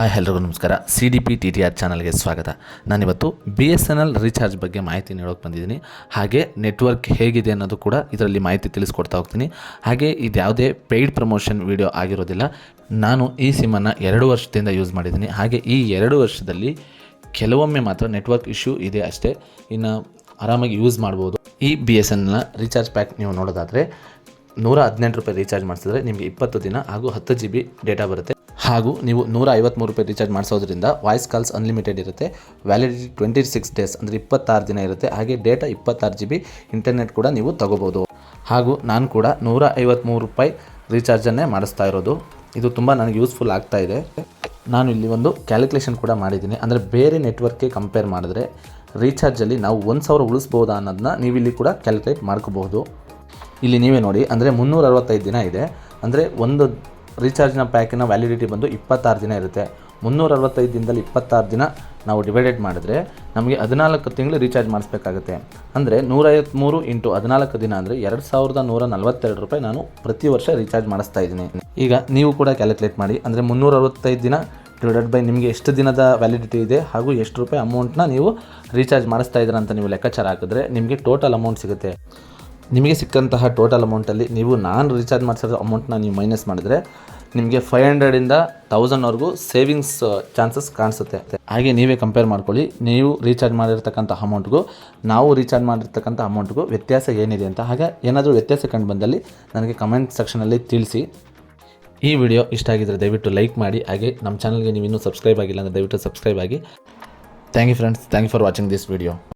Hi, ಎಲ್ರಿಗೂ ನಮಸ್ಕಾರ. C D P T T R ಚಾನಲ್ಗೆ ಸ್ವಾಗತ. ನಾನಿವತ್ತು B S N L recharge ಬಗ್ಗೆ ಮಾಹಿತಿ ನೀಡೋಕೆ ಬಂದಿದ್ದೀನಿ. ಹಾಗೆ ನೆಟ್ವರ್ಕ್ ಹೇಗಿದೆ ಅನ್ನೋದು ಕೂಡ ಇದರಲ್ಲಿ ಮಾಹಿತಿ ತಿಳಿಸ್ಕೊಡ್ತಾ ಹೋಗ್ತೀನಿ. ಹಾಗೆ ಇದು ಯಾವುದೇ ಪೇಯ್ಡ್ ಪ್ರಮೋಷನ್ ವೀಡಿಯೋ ಆಗಿರೋದಿಲ್ಲ. ನಾನು ಈ ಸಿಮ್ಮನ್ನು ಎರಡು ವರ್ಷದಿಂದ ಯೂಸ್ ಮಾಡಿದ್ದೀನಿ. ಹಾಗೆ ಈ ಎರಡು ವರ್ಷದಲ್ಲಿ ಕೆಲವೊಮ್ಮೆ ಮಾತ್ರ ನೆಟ್ವರ್ಕ್ ಇಶ್ಯೂ ಇದೆ ಅಷ್ಟೇ. ಇನ್ನು ಆರಾಮಾಗಿ ಯೂಸ್ ಮಾಡ್ಬೋದು. ಈ ಬಿ ಎಸ್ ಎನ್ನ ರೀಚಾರ್ಜ್ ಪ್ಯಾಕ್ ನೀವು ನೋಡೋದಾದರೆ ನೂರ ಹದಿನೆಂಟು ರೂಪಾಯಿ ರೀಚಾರ್ಜ್ ಮಾಡಿಸಿದ್ರೆ ನಿಮಗೆ ಇಪ್ಪತ್ತು ದಿನ ಹಾಗೂ ಹತ್ತು ಜಿ ಬಿ ಡೇಟಾ ಬರುತ್ತೆ. ಹಾಗೂ ನೀವು ನೂರ ಐವತ್ತ್ಮೂರು ರೂಪಾಯಿ ರೀಚಾರ್ಜ್ ಮಾಡಿಸೋದ್ರಿಂದ ವಾಯ್ಸ್ ಕಾಲ್ಸ್ ಅನ್ಲಿಮಿಟೆಡ್ ಇರುತ್ತೆ. ವ್ಯಾಲಿಡಿಟಿ ಟ್ವೆಂಟಿ ಸಿಕ್ಸ್ ಡೇಸ್ ಅಂದರೆ ಇಪ್ಪತ್ತಾರು ದಿನ ಇರುತ್ತೆ. ಹಾಗೆ ಡೇಟಾ ಇಪ್ಪತ್ತಾರು ಜಿ ಬಿ ಇಂಟರ್ನೆಟ್ ಕೂಡ ನೀವು ತಗೋಬೋದು. ಹಾಗೂ ನಾನು ಕೂಡ ನೂರ ಐವತ್ತ್ಮೂರು ರೂಪಾಯಿ ರೀಚಾರ್ಜನ್ನೇ ಮಾಡಿಸ್ತಾ ಇರೋದು. ಇದು ತುಂಬ ನನಗೆ ಯೂಸ್ಫುಲ್ ಆಗ್ತಾ ಇದೆ. ನಾನು ಇಲ್ಲಿ ಒಂದು ಕ್ಯಾಲ್ಕುಲೇಷನ್ ಕೂಡ ಮಾಡಿದ್ದೀನಿ. ಅಂದರೆ ಬೇರೆ ನೆಟ್ವರ್ಕ್ಗೆ ಕಂಪೇರ್ ಮಾಡಿದ್ರೆ ರೀಚಾರ್ಜಲ್ಲಿ ನಾವು ಒಂದು ಸಾವಿರ ಉಳಿಸ್ಬೋದಾ ಅನ್ನೋದನ್ನ ನೀವು ಇಲ್ಲಿ ಕೂಡ ಕ್ಯಾಲ್ಕುಲೇಟ್ ಮಾಡ್ಕೋಬಹುದು. ಇಲ್ಲಿ ನೀವೇ ನೋಡಿ, ಅಂದರೆ ಮುನ್ನೂರ ಅರವತ್ತೈದು ದಿನ ಇದೆ. ಅಂದರೆ ಒಂದು ರೀಚಾರ್ಜ್ನ ಪ್ಯಾಕಿನ ವ್ಯಾಲಿಡಿಟಿ ಬಂದು ಇಪ್ಪತ್ತಾರು ದಿನ ಇರುತ್ತೆ. ಮುನ್ನೂರ ಅರವತ್ತೈದು ದಿನದಲ್ಲಿ ಇಪ್ಪತ್ತಾರು ದಿನ ನಾವು ಡಿವೈಡೆಡ್ ಮಾಡಿದ್ರೆ ನಮಗೆ ಹದಿನಾಲ್ಕು ತಿಂಗಳು ರೀಚಾರ್ಜ್ ಮಾಡಿಸ್ಬೇಕಾಗುತ್ತೆ. ಅಂದರೆ ನೂರೈವತ್ತ್ಮೂರು ಇಂಟು ಹದಿನಾಲ್ಕು ದಿನ ಅಂದರೆ ಎರಡು ಸಾವಿರದ ನೂರ ನಲವತ್ತೆರಡು ರೂಪಾಯಿ ನಾನು ಪ್ರತಿ ವರ್ಷ ರೀಚಾರ್ಜ್ ಮಾಡಿಸ್ತಾ ಇದ್ದೀನಿ. ಈಗ ನೀವು ಕೂಡ ಕ್ಯಾಲ್ಕುಲೇಟ್ ಮಾಡಿ, ಅಂದರೆ ಮುನ್ನೂರ ಅರವತ್ತೈದು ದಿನ ಡಿವೈಡೆಡ್ ಬೈ ನಿಮಗೆ ಎಷ್ಟು ದಿನದ ವ್ಯಾಲಿಡಿಟಿ ಇದೆ ಹಾಗೂ ಎಷ್ಟು ರೂಪಾಯಿ ಅಮೌಂಟ್ನ ನೀವು ರೀಚಾರ್ಜ್ ಮಾಡಿಸ್ತಾ ಇದ್ದೀರಾ ಅಂತ ನೀವು ಲೆಕ್ಕಾಚಾರ ಹಾಕಿದ್ರೆ ನಿಮಗೆ ಟೋಟಲ್ ಅಮೌಂಟ್ ಸಿಗುತ್ತೆ. ನಿಮಗೆ ಸಿಕ್ಕಂತಹ ಟೋಟಲ್ ಅಮೌಂಟಲ್ಲಿ ನೀವು ನಾನು ರೀಚಾರ್ಜ್ ಮಾಡಿಸಿರೋ ಅಮೌಂಟ್ನ ನೀವು ಮೈನಸ್ ಮಾಡಿದರೆ ನಿಮಗೆ ಫೈವ್ ಹಂಡ್ರೆಡಿಂದ ತೌಸಂಡ್ವರೆಗೂ ಸೇವಿಂಗ್ಸ್ ಚಾನ್ಸಸ್ ಕಾಣಿಸುತ್ತೆ. ಹಾಗೆ ನೀವೇ ಕಂಪೇರ್ ಮಾಡ್ಕೊಳ್ಳಿ. ನೀವು ರೀಚಾರ್ಜ್ ಮಾಡಿರ್ತಕ್ಕಂಥ ಅಮೌಂಟ್ಗೂ ನಾವು ರೀಚಾರ್ಜ್ ಮಾಡಿರ್ತಕ್ಕಂಥ ಅಮೌಂಟ್ಗೂ ವ್ಯತ್ಯಾಸ ಏನಿದೆ ಅಂತ. ಹಾಗೆ ಏನಾದರೂ ವ್ಯತ್ಯಾಸ ಕಂಡು ಬಂದಲ್ಲಿ ನನಗೆ ಕಮೆಂಟ್ ಸೆಕ್ಷನಲ್ಲಿ ತಿಳಿಸಿ. ಈ ವಿಡಿಯೋ ಇಷ್ಟ ಆಗಿದ್ದರೆ ದಯವಿಟ್ಟು ಲೈಕ್ ಮಾಡಿ. ಹಾಗೆ ನಮ್ಮ ಚಾನಲ್ಗೆ ನೀವು ಇನ್ನೂ ಸಬ್ಸ್ಕ್ರೈಬ್ ಆಗಿಲ್ಲ ಅಂದರೆ ದಯವಿಟ್ಟು ಸಬ್ಸ್ಕ್ರೈಬ್ ಆಗಿ. Thank you friends thank you for watching this video